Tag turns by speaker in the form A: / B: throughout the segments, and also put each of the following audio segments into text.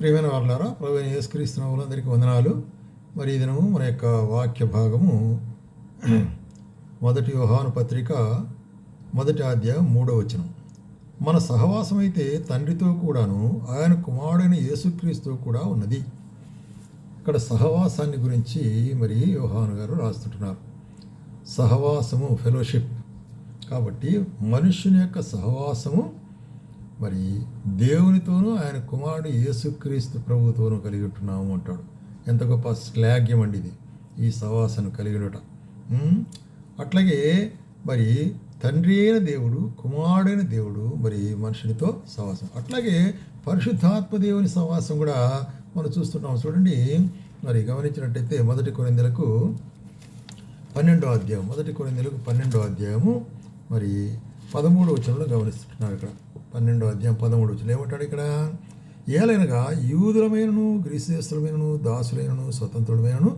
A: ప్రియమైన వాళ్ళారా ప్రవీణ యేసుక్రీస్తున్న అందరికీ వందనాలు. మరి ఈ దినము మన యొక్క వాక్య భాగము మొదటి యోహాను పత్రిక మొదటి అధ్యాయం మూడో వచనం. మన సహవాసం అయితే తండ్రితో కూడాను ఆయన కుమారుడైన యేసుక్రీస్తు కూడా ఉన్నది. ఇక్కడ సహవాసాన్ని గురించి మరి యోహాను గారు రాస్తుంటున్నారు సహవాసము ఫెలోషిప్. కాబట్టి మనుషుని యొక్క సహవాసము మరి దేవునితోనూ ఆయన కుమారుడు యేసుక్రీస్తు ప్రభుతోనూ కలిగి ఉంటున్నాము అంటాడు. ఎంత గొప్ప శ్లాఘ్యం అండి ఇది. ఈ సవాసను కలిగి ఉండట అట్లాగే మరి తండ్రి అయిన దేవుడు కుమారుడైన దేవుడు మరి మనుషునితో సవాసం అట్లాగే పరిశుద్ధాత్మ దేవుని సహవాసం కూడా మనం చూస్తున్నాం. చూడండి మరి గమనించినట్టయితే మొదటి కొరిందలకు పన్నెండో అధ్యాయం మొదటి కొరిందలకు పన్నెండో అధ్యాయము మరి పదమూడో వచనంలో గమనిస్తున్నారు ఇక్కడ. పన్నెండో అధ్యాయం పదమూడు వచ్చిన ఏమంటాడు ఇక్కడ? ఏలైనగా యూదులమైనను గ్రీసేస్తులమైనను దాసులైనను స్వతంత్రులమైనను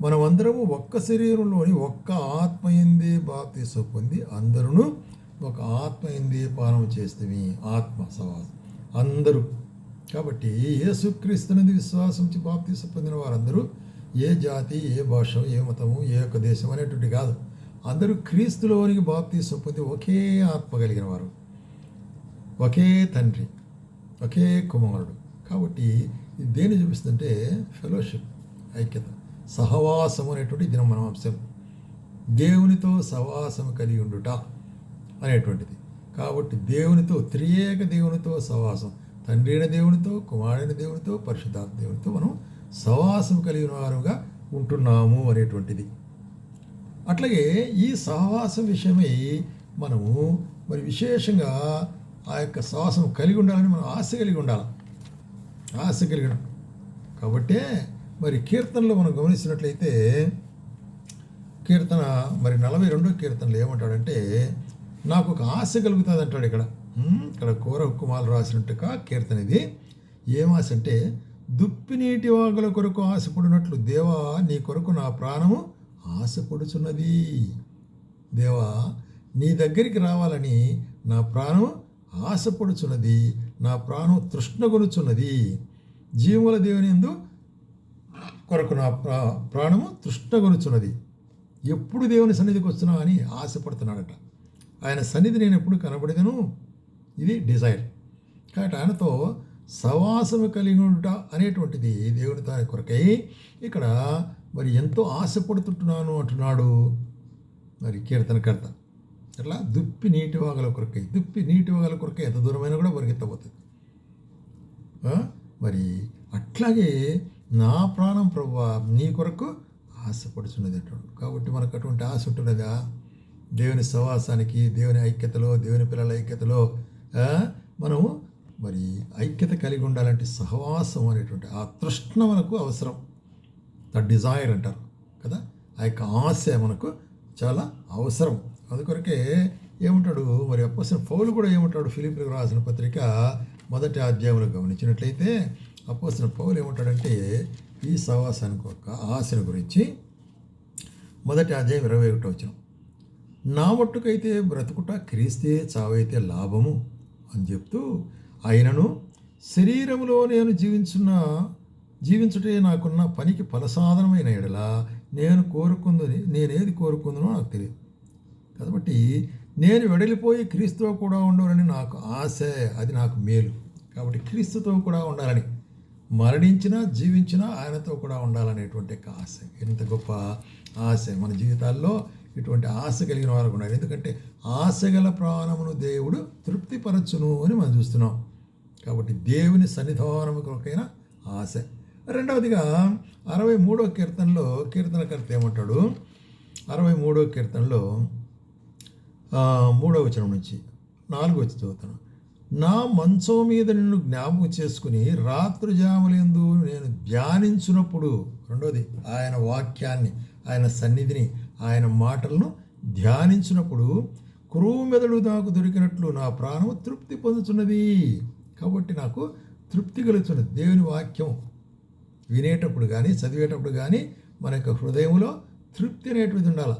A: మనమందరము ఒక్క శరీరంలోని ఒక్క ఆత్మ ఎందే బాప్తీసు పొంది అందరూ ఒక ఆత్మ ఎందే పానం చేస్తేవి ఆత్మ సవాసం. అందరూ. కాబట్టి యేసుక్రీస్తునిది విశ్వాసించి బాప్తీసు పొందిన వారందరూ ఏ జాతి ఏ భాష ఏ మతము ఏ యొక్క దేశం అనేటువంటి కాదు. అందరూ క్రీస్తులోనికి బాప్తీసం పొంది ఒకే ఆత్మ కలిగిన వారు. ఒకే తండ్రి ఒకే కుమారుడు. కాబట్టి దేని చూపిస్తుందంటే ఫెలోషిప్ ఐక్యత సహవాసం అనేటువంటి దినం మనం అంశం దేవునితో సహవాసం కలిగి ఉండుట అనేటువంటిది. కాబట్టి దేవునితో త్రియేక దేవునితో సహవాసం తండ్రి అయిన దేవునితో కుమారుడైన దేవునితో పరిశుద్ధాత్మ దేవునితో మనం సహవాసం కలిగిన వారుగా ఉంటున్నాము అనేటువంటిది. అట్లాగే ఈ సహవాసం విషయమై మనము మరి విశేషంగా ఆ యొక్క సాహసం కలిగి ఉండాలని మనం ఆశ కలిగి ఉండాలి. ఆశ కలిగి కాబట్టే మరి కీర్తనలో మనం గమనించినట్లయితే కీర్తన మరి నలభై రెండో కీర్తనలు ఏమంటాడంటే నాకు ఒక ఆశ కలుగుతుంది అంటాడు ఇక్కడ ఇక్కడ కూర కుమారులు రాసినట్టుగా కీర్తన ఇది. ఏం ఆశ అంటే దుప్పి నీటి వాగుల కొరకు ఆశపడినట్లు దేవా నీ కొరకు నా ప్రాణము ఆశపడుచున్నది. దేవా నీ దగ్గరికి రావాలని నా ప్రాణం ఆశపడుచున్నది నా ప్రాణం తృష్ణగొనుచున్నది. జీవుల దేవుని ఎందు కొరకు నా ప్రా ప్రాణము తృష్ణగొనుచున్నది. ఎప్పుడు దేవుని సన్నిధికి వస్తున్నా అని ఆశపడుతున్నాడట. ఆయన సన్నిధి నేను ఎప్పుడు కనబడేదను? ఇది డిజైర్. కాబట్టి ఆయనతో సవాసము కలిగి ఉండుట అనేటువంటిది దేవుని దాని కొరకై ఇక్కడ మరి ఎంతో ఆశపడుతుంటున్నాను అంటున్నాడు. మరి కీర్తనకర్త. అట్లా దుప్పి నీటి వాగల కొరకై. దుప్పి నీటి వాగల కొరకై ఎంత దూరమైనా కూడా పరిగెత్తబోతుంది మరి అట్లాగే నా ప్రాణం ప్రభు నీ కొరకు ఆశపడుచున్నది అంటాడు. కాబట్టి మనకు అటువంటి ఆశ ఉంటున్నదా? దేవుని సవాసానికి దేవుని ఐక్యతలో దేవుని పిల్లల ఐక్యతలో మనము మరి ఐక్యత కలిగి ఉండాలంటే సహవాసం అనేటువంటి ఆ తృష్ణ మనకు అవసరం. ద డిజైర్ అంటారు కదా? ఆ యొక్క ఆశ మనకు చాలా అవసరం. అందుకొరకే ఏమంటాడు? మరి అపోసిన పౌలు కూడా ఏమంటాడు? ఫిలిపిలకు రాసిన పత్రిక మొదటి అధ్యాయంలో గమనించినట్లయితే అపోసిన పౌలు ఏమంటాడంటే ఈ సవాసానికి ఒక ఆశను గురించి మొదటి అధ్యాయం ఇరవై ఒకటో వచ్చిన నా మట్టుకైతే బ్రతుకుట క్రీస్తే చావైతే లాభము అని చెప్తూ ఆయనను శరీరములో నేను జీవించున్న జీవించుటే నాకున్న పనికి ఫలసాధనమైన ఎడల నేను కోరుకుందని నేనేది కోరుకుందనో నాకు తెలియదు. కాబట్టి నేను వెడలిపోయి క్రీస్తుతో కూడా ఉండాలని నాకు ఆశ అది నాకు మేలు. కాబట్టి క్రీస్తుతో కూడా ఉండాలని మరణించినా జీవించినా ఆయనతో కూడా ఉండాలనేటువంటి ఒక ఆశ. ఎంత గొప్ప ఆశ. మన జీవితాల్లో ఇటువంటి ఆశ కలిగిన వారు ఉన్నారు. ఎందుకంటే ఆశ గల ప్రాణమును దేవుడు తృప్తిపరచును అని మనం చూస్తున్నాం. కాబట్టి దేవుని సన్నిధానము కొరకైన ఆశ. రెండవదిగా అరవై మూడో కీర్తనలో కీర్తనకర్త ఏమంటాడు? అరవై మూడో కీర్తనలో మూడో వచనం నుంచి నాలుగో వచ్చి చదువుతాను. నా మంచం మీద నిన్ను జ్ఞాపకం చేసుకుని రాత్రి జాములందు నేను ధ్యానించినప్పుడు రెండోది ఆయన వాక్యాన్ని ఆయన సన్నిధిని ఆయన మాటలను ధ్యానించినప్పుడు కురువు మెదడు నాకు దొరికినట్లు నా ప్రాణము తృప్తి పొందుతున్నది. కాబట్టి నాకు తృప్తి కలుగుతున్నది. దేవుని వాక్యం వినేటప్పుడు కానీ చదివేటప్పుడు కానీ మన యొక్క హృదయంలో తృప్తి అనేటువంటిది ఉండాలి.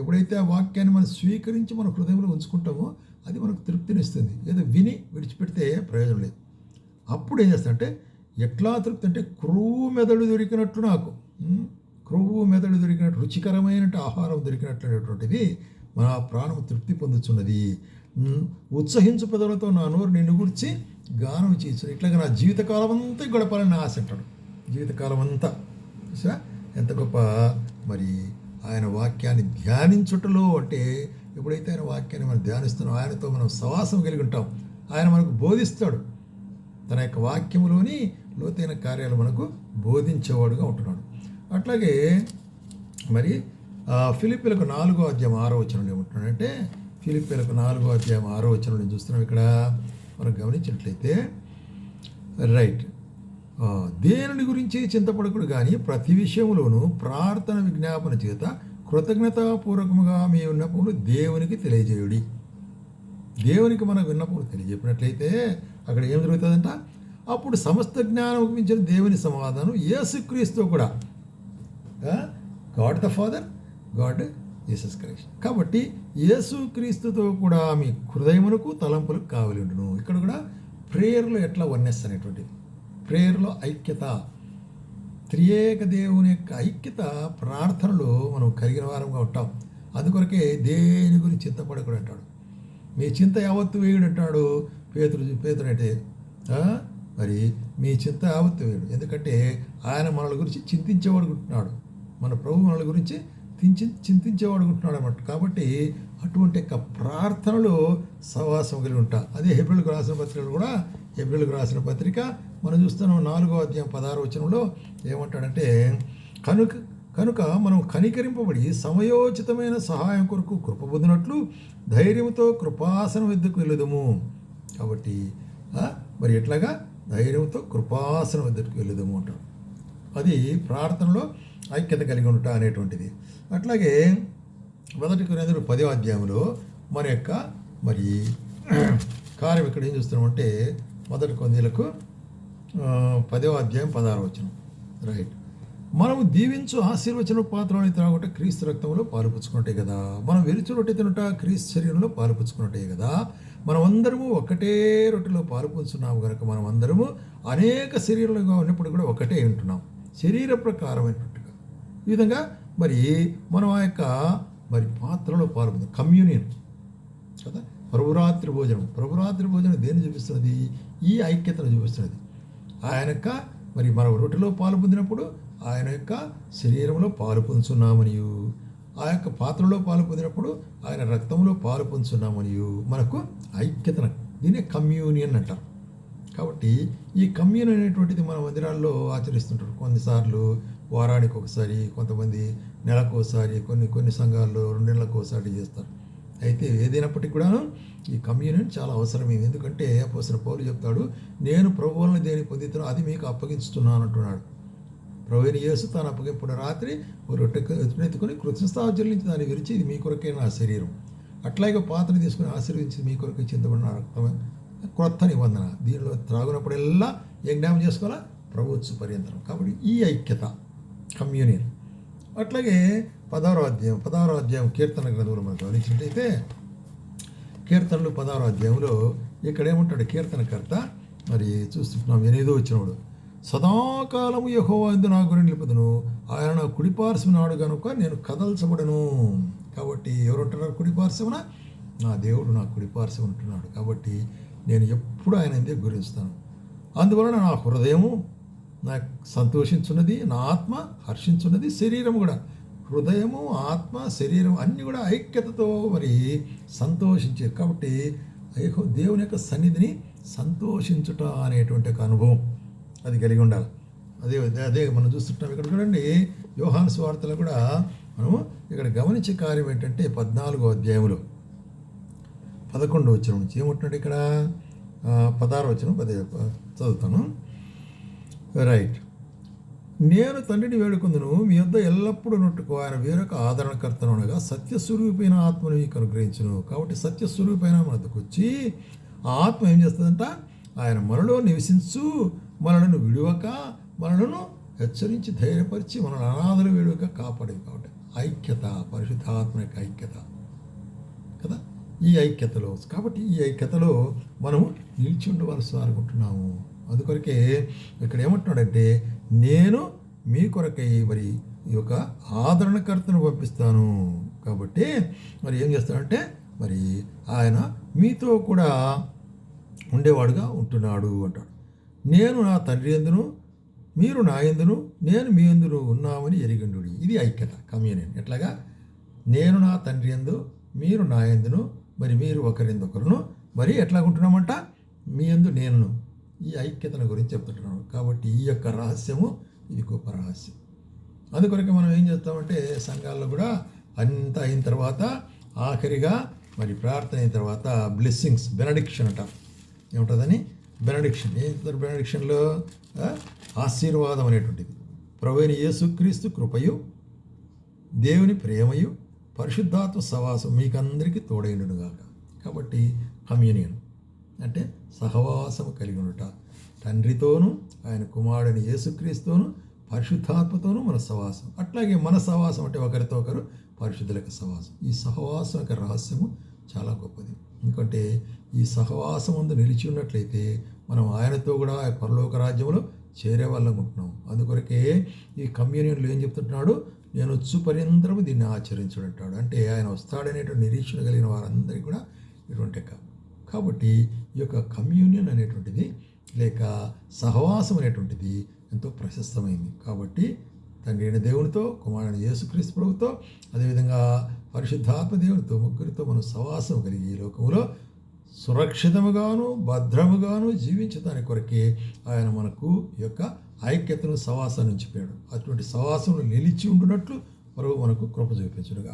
A: ఎప్పుడైతే ఆ వాక్యాన్ని మనం స్వీకరించి మన హృదయంలో ఉంచుకుంటామో అది మనకు తృప్తినిస్తుంది. ఏదో విని విడిచిపెడితే ప్రయోజనం లేదు. అప్పుడు ఏం చేస్తానంటే ఎట్లా తృప్తి అంటే క్రూవు మెదడు దొరికినట్లు నాకు క్రూవు క్రొవ్వు మెదడు దొరికినట్టు రుచికరమైన ఆహారం దొరికినట్లనేటువంటిది మన ప్రాణం తృప్తి పొందుతున్నది ఉత్సహించు పెదవులతో నా నోరు నిన్ను గురించి గానం చేసిన ఇట్లాగా నా జీవితకాలం అంతా గడపాలని ఆశ అంటాడు. జీవితకాలం అంతా చూసా ఎంత గొప్ప. మరి ఆయన వాక్యాన్ని ధ్యానించుటలో అంటే ఎప్పుడైతే ఆయన వాక్యాన్ని మనం ధ్యానిస్తున్నాం ఆయనతో మనం సవాసం కలిగి ఉంటాం. ఆయన మనకు బోధిస్తాడు. తన యొక్క వాక్యములోని లోతైన కార్యాలు మనకు బోధించేవాడుగా ఉంటున్నాడు. అట్లాగే మరి ఫిలిపిలకు నాలుగో అధ్యాయం ఆరో వచనం ఏమంటున్నాడంటే ఫిలిపిలకు నాలుగో అధ్యాయం ఆరో వచనం నేను చూస్తున్నాం ఇక్కడ. మనం గమనించినట్లయితే రైట్. దేవుని గురించి చింతపడకుడు కానీ ప్రతి విషయంలోనూ ప్రార్థన విజ్ఞాపన చేత కృతజ్ఞతాపూర్వకముగా మీ విన్నపములు దేవునికి తెలియజేయుడి. దేవునికి మన విన్నపములు తెలియజెప్పినట్లయితే అక్కడ ఏం జరుగుతుందంట? అప్పుడు సమస్త జ్ఞానం మించిన దేవుని సమాధానం యేసుక్రీస్తు కూడా. God the father God Jesus Christ కాబట్టి యేసుక్రీస్తుతో కూడా మీ హృదయమునకు తలంపులకు కావలి ఉండును. ఇక్కడ కూడా ప్రేయర్లో ఎట్లా వన్నెస్ అనేటువంటిది. ప్రేయర్లో ఐక్యత. త్రియేక దేవుని యొక్క ఐక్యత ప్రార్థనలో మనం కలిగిన వారంగా ఉంటాం. అందుకొరకే దేని గురించి చింతపడకూడదు అంటాడు. మీ చింత యావత్తు వేయుడు అంటాడు పేతుడు పేతుడు అంటే మరి మీ చింత యావత్తు వేయుడు. ఎందుకంటే ఆయన మనల గురించి చింతించేవాడుకుంటున్నాడు మన ప్రభు మనల గురించి చించి చింతించేవాడు అన్నమాట. కాబట్టి అటువంటి యొక్క ప్రార్థనలు సహవాసం కలిగి ఉంటా. అదే హెబ్రిల్కి రాసిన పత్రికలు కూడా హెబ్రిల్కి రాసిన పత్రిక మనం చూస్తున్నాం నాలుగో అధ్యాయం పదహారు వచనంలో ఏమంటాడంటే కనుక కనుక మనం కనికరింపబడి సమయోచితమైన సహాయం కొరకు కృపబొందినట్లు ధైర్యంతో కృపాసనం ఎద్దుకు వెళ్ళదుము. కాబట్టి మరి ఎట్లాగా? ధైర్యంతో కృపాసనం ఎద్దుకు వెళ్ళదుము అంటారు అది ప్రార్థనలో ఐక్యత కలిగి ఉంటా అనేటువంటిది. అట్లాగే మొదటి కొరిందులు పదే అధ్యాయంలో మన యొక్క మరి కార్యం ఇక్కడ ఏం చూస్తున్నామంటే మొదటి కొందీలకు పదవ అధ్యాయం పదహారు వచ్చిన రైట్ మనము దీవించు ఆశీర్వచన పాత్రని త్రాగుట క్రీస్తు రక్తంలో పాలుపుచ్చుకున్నట్టే కదా. మనం వెలుచు రొట్టె తినుట క్రీస్తు శరీరంలో పాలుపుచ్చుకున్నట్టే కదా. మనం అందరము ఒకటే రొట్టెలో పాలుపుచ్చున్నాము కనుక మనం అందరము అనేక శరీరంలో ఉన్నప్పుడు కూడా ఒకటే ఉంటున్నాం. శరీర ప్రకారమైనట్టుగా. ఈ విధంగా మరి మనం ఆ యొక్క మరి పాత్రలో పాల్గొంది కమ్యూనియన్. కదా? ప్రభురాత్రి భోజనం. ప్రభురాత్రి భోజనం దేన్ని చూపిస్తున్నది? ఈ ఐక్యతను చూపిస్తున్నది. ఆయన యొక్క మరి మనం రొట్టెలో పాలు పొందినప్పుడు ఆయన యొక్క శరీరంలో పాలు పొందుతున్నామనియు ఆ యొక్క పాత్రలో పాలు పొందినప్పుడు ఆయన రక్తంలో పాలు పొందుతున్నామనియు మనకు ఐక్యతను. దీన్ని కమ్యూనియన్ అంటారు. కాబట్టి ఈ కమ్యూనియన్ అనేటువంటిది మన మందిరాల్లో ఆచరిస్తుంటారు. కొన్నిసార్లు వారానికి ఒకసారి కొంతమంది నెలకు ఒకసారి కొన్ని కొన్ని సంఘాల్లో రెండు నెలలకు ఒకసారి చేస్తారు. అయితే ఏదైనప్పటికీ కూడాను ఈ కమ్యూనియన్ చాలా అవసరమైంది ఎందుకంటే అపోసిన పౌలు చెప్తాడు నేను ప్రభువులను దేని పొందుతానో అది మీకు అప్పగించుతున్నాను అంటున్నాడు. ప్రభుని యేసు తాను అప్పగింపుడు రాత్రి రొట్టెత్తుకుని రొట్టె ఆచరించి చెల్లించి దాన్ని విరిచి ఇది మీ కొరకే నా శరీరం. అట్లాగే పాత్రను తీసుకుని ఆశీర్వించి మీ కొరకు చింతబడిన కొత్త క్రొత్త నిబంధన. దీనిలో త్రాగునప్పుడల్లా ఏ జ్ఞాపం చేసుకోవాలా ప్రభుత్వ పర్యంతరం. కాబట్టి ఈ ఐక్యత కమ్యూనియన్. అట్లాగే పదహారో అధ్యాయం పదహారో అధ్యాయం కీర్తన గ్రంథంలో మనం గమనించినట్టయితే కీర్తనలు పదహారో అధ్యాయంలో ఇక్కడ ఏమంటాడు? కీర్తనకర్త మరి చూస్తున్నాం ఎనిమిదో వచ్చినప్పుడు సదాకాలము యహో అందు నా గురి నిలుపుదును. ఆయన నా కుడిపార్శ్వనాడు కనుక నేను కదల్చబడను. కాబట్టి ఎవరుంటున్నారు కుడిపార్శ్వన నా దేవుడు నా కుడిపార్శ్వ ఉంటున్నాడు కాబట్టి నేను ఎప్పుడు ఆయన ఎందే గురిస్తాను అందువలన నా హృదయము నాకు సంతోషించున్నది నా ఆత్మ హర్షించున్నది శరీరం కూడా. హృదయము ఆత్మ శరీరం అన్నీ కూడా ఐక్యతతో మరి సంతోషించే కాబట్టి ఐహో- దేవుని యొక్క సన్నిధిని సంతోషించుట అనేటువంటి ఒక అనుభవం అది కలిగి ఉండాలి. అదే అదే మనం చూస్తుంటాం ఇక్కడ చూడండి యోహాను స్వార్థలో కూడా మనము ఇక్కడ గమనించే కార్యం ఏంటంటే పద్నాలుగో అధ్యాయంలో పదకొండు వచ్చిన నుంచి ఏమంటున్నాడు ఇక్కడ? పదహారు వచ్చిన పదే చదువుతాను. రైట్ నేను తండ్రిని వేడుకుందును మీ వద్ద ఎల్లప్పుడూ నొట్టుకు ఆయన వేరొక ఆదరణకర్తను అనగా సత్యస్వరూపైన ఆత్మను మీకు అనుగ్రహించను. కాబట్టి సత్యస్వరూపైన మన వచ్చి ఆ ఆత్మ ఏం చేస్తుందంట? ఆయన మనలో నివసించు మనలను విడువక మనలను హెచ్చరించి ధైర్యపరిచి మనల్ని అనాథలు విడువక కాపాడేది కాబట్టి ఐక్యత పరిశుద్ధాత్మక యొక్క ఐక్యత. కదా? ఈ ఐక్యతలో. కాబట్టి ఈ ఐక్యతలో మనము నిలిచి ఉండవలసి అనుకుంటున్నాము. అందుకొరకే ఇక్కడ ఏమంటున్నాడంటే నేను మీ కొరకై మరి ఈ యొక్క ఆదరణకర్తను పంపిస్తాను. కాబట్టి మరి ఏం చేస్తాడంటే మరి ఆయన మీతో కూడా ఉండేవాడుగా ఉంటున్నాడు అంటాడు. నేను నా తండ్రి ఎందును? మీరు నా ఎందును? నేను మీ ఎందును ఉన్నామని ఎరిగిండు ఇది ఐక్యత కమ్యూనియన్. ఎట్లాగా? నేను నా తండ్రి ఎందు మీరు నా ఎందును మరి మీరు ఒకరిందొకరును మరి ఎట్లా ఉంటున్నామంట మీ ఎందు నేను ఈ ఐక్యతను గురించి చెప్తుంటున్నాను కాబట్టి ఈ యొక్క రహస్యము ఇది గొప్ప రహస్యం. అందుకొరకు మనం ఏం చేస్తామంటే సంఘాల్లో కూడా అంత అయిన తర్వాత ఆఖరిగా మరి ప్రార్థన అయిన తర్వాత బ్లెస్సింగ్స్ బెనడిక్షన్ అంటారు ఏముంటుందని? బెనడిక్షన్ ఏంటారు బెనడిక్షన్లో ఆశీర్వాదం అనేటువంటిది. ప్రవైన యేసుక్రీస్తు కృపయు దేవుని ప్రేమయు పరిశుద్ధాత్మ సవాసం మీకందరికీ తోడైండుగాక కాబట్టి కమ్యూనియన్. అంటే సహవాసము కలిగి ఉండుట తండ్రితోనూ ఆయన కుమారుడిని యేసుక్రీస్తుతోనూ పరిశుద్ధాత్మతోనూ మన సవాసం అట్లాగే మన సవాసం అంటే ఒకరితో ఒకరు పరిశుద్ధులకు సవాసం ఈ సహవాసం యొక్క రహస్యము చాలా గొప్పది. ఎందుకంటే ఈ సహవాసం ముందు నిలిచి ఉన్నట్లయితే మనం ఆయనతో కూడా పరలోక రాజ్యంలో చేరే వాళ్ళం అందుకొరకే ఈ కమ్యూనియన్లో ఏం చెప్తుంటున్నాడు? నేను వచ్చు పర్యంతరము దీన్ని ఆచరించుడంటాడు. అంటే ఆయన వస్తాడనేటువంటి నిరీక్షణ కలిగిన వారందరికీ కూడా ఇటువంటి కా- కాబట్టి ఈ యొక్క కమ్యూనియన్ అనేటువంటిది లేక సహవాసం అనేటువంటిది ఎంతో ప్రశస్తమైంది. కాబట్టి తండ్రి అయిన దేవునితో కుమారుడు యేసుక్రీస్తు ప్రభుతో అదేవిధంగా పరిశుద్ధాత్మ దేవునితో ముగ్గురితో మనం సహవాసం కలిగి ఈ లోకంలో సురక్షితముగాను భద్రముగాను జీవించడానికి కొరకే ఆయన మనకు యొక్క ఐక్యతను సవాసాన్ని ఉంచిపోయాడు. అటువంటి సవాసంలో నిలిచి ఉండునట్లు ప్రభు మనకు కృప చూపించడుగా